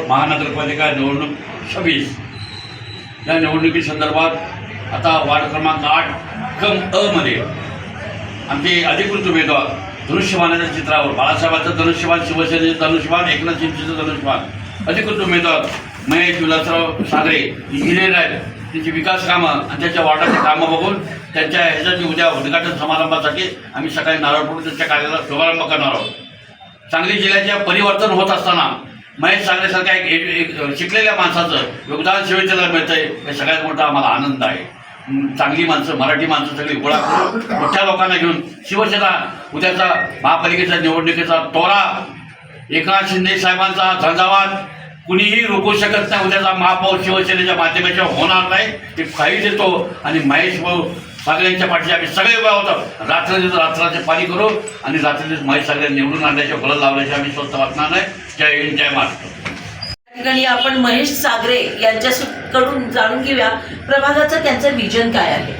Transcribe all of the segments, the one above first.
महानगरपालिका निवडणूक सव्वीस या निवडणुकीसंदर्भात आता वार्ड क्रमांक आठ कम अमध्ये आमचे अधिकृत उमेदवार धनुष्यबाणाच्या चित्रावर बाळासाहेबांचं धनुष्यबाण शिवसेनेचं धनुष्यबाण एकनाथ शिंदेचं धनुष्यबाण अधिकृत उमेदवार महेश विलासराव सागरे इंजिनियर आहेत त्यांची विकास कामं आणि त्यांच्या वार्डाची कामं बघून त्यांच्या ह्याच्याची उद्या उद्घाटन समारंभासाठी आम्ही सकाळी नारळपूर त्यांच्या कार्याला शुभारंभ करणार आहोत सांगली जिल्ह्याच्या परिवर्तन होत असताना महेश सांगण्यासारखा एक, शिकलेल्या माणसाचं योगदान शिवसेनेला मिळतंय हे सगळ्यात मोठा आम्हाला आनंद आहे. चांगली माणसं मराठी माणसं सगळी गोळा करून मोठ्या लोकांना घेऊन शिवसेना उद्याचा महापालिकेच्या निवडणुकीचा तोरा एकनाथ शिंदे साहेबांचा झंझावात कुणीही रोखू शकत नाही उद्याचा महापौर शिवसेनेच्या माध्यमाच्या होणार नाही ते काही देतो आणि महेश भाऊ सागरेंच्या पाठीशी आम्ही सगळे उभे होतो रात्री रात्राचे पाणी करू आणि रात्री महेश सागरे निवडून आणण्याच्या फळं लावण्याची आम्ही स्वस्त वाटणार नाही. जय हिंद जय महाराष्ट्र. ठिकाणी आपण महेश सागरे यांच्याकडून जाणून घेऊया प्रभागाचं त्यांचं विजन काय आहे.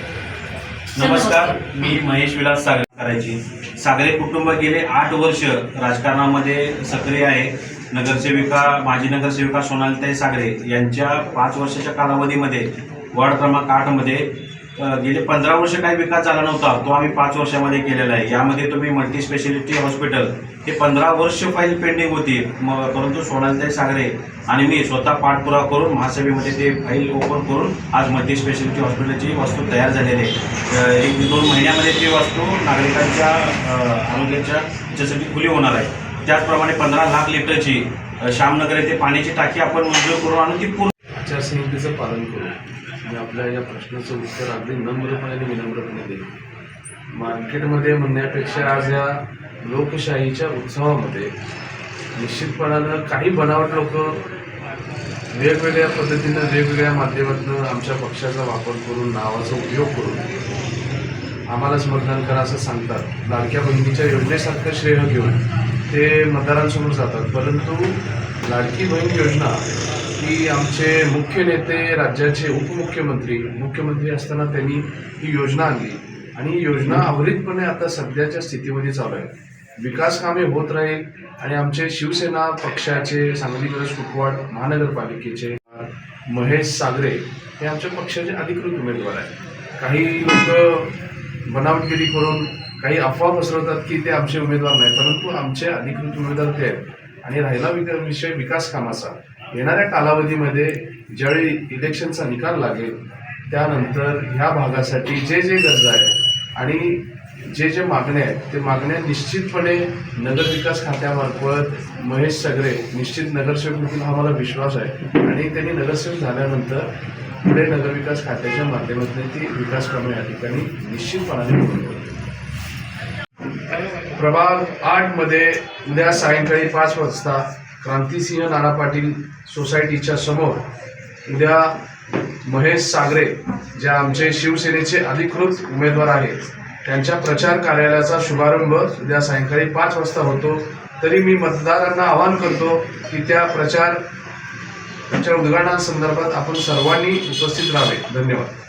नमस्कार मी महेश विलास सागरे करायची. सागरे कुटुंब गेले आठ वर्ष राजकारणामध्ये सक्रिय आहे. नगरसेविका माजी नगरसेविका सोनालीताई सागरे यांच्या पाच वर्षाच्या कालावधीमध्ये वॉर्ड क्रमांक आठमध्ये गेले पंधरा वर्ष काही विकास झाला नव्हता. तो आम्ही पाच वर्षामध्ये केलेला आहे. यामध्ये तुम्ही मल्टी स्पेशालिटी हॉस्पिटल हे पंधरा वर्ष फाईल पेंडिंग होती. मग परंतु सोनालताई सागरे आणि मी स्वतः पाठपुरावा करून महासभेमध्ये ते फाईल ओपन करून आज मल्टी स्पेशालिटी हॉस्पिटलची वस्तू तयार झालेली आहे. एक दोन महिन्यामध्ये ती वस्तू नागरिकांच्या आरोग्याच्या याच्यासाठी खुली होणार आहे. त्याचप्रमाणे पंधरा लाख लिटरची श्यामनगर येथे पाण्याची टाकी आपण मंजूर करून आणून ती पूर्ण आचारसंहितेचं पालन करू. आणि आपल्या या प्रश्नाचं उत्तर अगदी नम्रपणे आणि विनम्रपणे देईल. मार्केटमध्ये म्हणण्यापेक्षा आज या लोकशाहीच्या उत्सवामध्ये निश्चितपणानं काही बनावट लोक वेगवेगळ्या पद्धतीनं वेगवेगळ्या माध्यमातून आमच्या पक्षाचा वापर करून नावाचा उपयोग करून आम्हालाच मतदान करा असं सांगतात. लाडक्या बहिणीच्या योजनेसारखं श्रेय घेऊन ते मतदारांसमोर जातात. परंतु लाडकी बहीण योजना की आमचे मुख्य नेते राज्याचे उपमुख्यमंत्री मुख्यमंत्री असताना त्यांनी ही योजना आणली. आणि ही योजना अवरितपणे आता सध्याच्या स्थितीमध्ये चालू आहे. विकास कामे होत राहील आणि आमचे शिवसेना पक्षाचे सांगली मिरज कुपवाड महानगरपालिकेचे महेश सागरे हे आमच्या पक्षाचे अधिकृत उमेदवार आहेत. काही लोक बनावटगिरी करून काही अफवा पसरवतात की ते आमचे उमेदवार नाही परंतु आमचे अधिकृत उमेदवार ते आहेत. आणि राहिला विक- विषय विकास कामाचा. येणाऱ्या कालावधीमध्ये ज्यावेळी इलेक्शनचा निकाल लागेल त्यानंतर ह्या भागासाठी जे जे गरजा आहेत आणि जे जे मागण्या आहेत ते मागण्या निश्चितपणे नगरविकास खात्यामार्फत महेश सगरे निश्चित नगरसेवक म्हणून हा मला विश्वास आहे आणि त्यांनी नगरसेवक झाल्यानंतर पुढे नगरविकास खात्याच्या माध्यमातून ती विकास कामे या ठिकाणी निश्चितपणाने पूर्ण प्रभाग आठमध्ये उद्या सायंकाळी पाच वाजता क्रांतिसिंह नाना पाटील सोसायटीच्या समोर उद्या महेश सागरे जे आमचे शिवसेनेचे अधिकृत उमेदवार आहेत त्यांच्या प्रचार कार्यालयाचा शुभारंभ उद्या सायंकाळी पाच वाजता होतो. तरी मी मतदारांना आवाहन करतो की त्या प्रचार उद्घाटनासंदर्भात आपण सर्वांनी उपस्थित राहावे. धन्यवाद.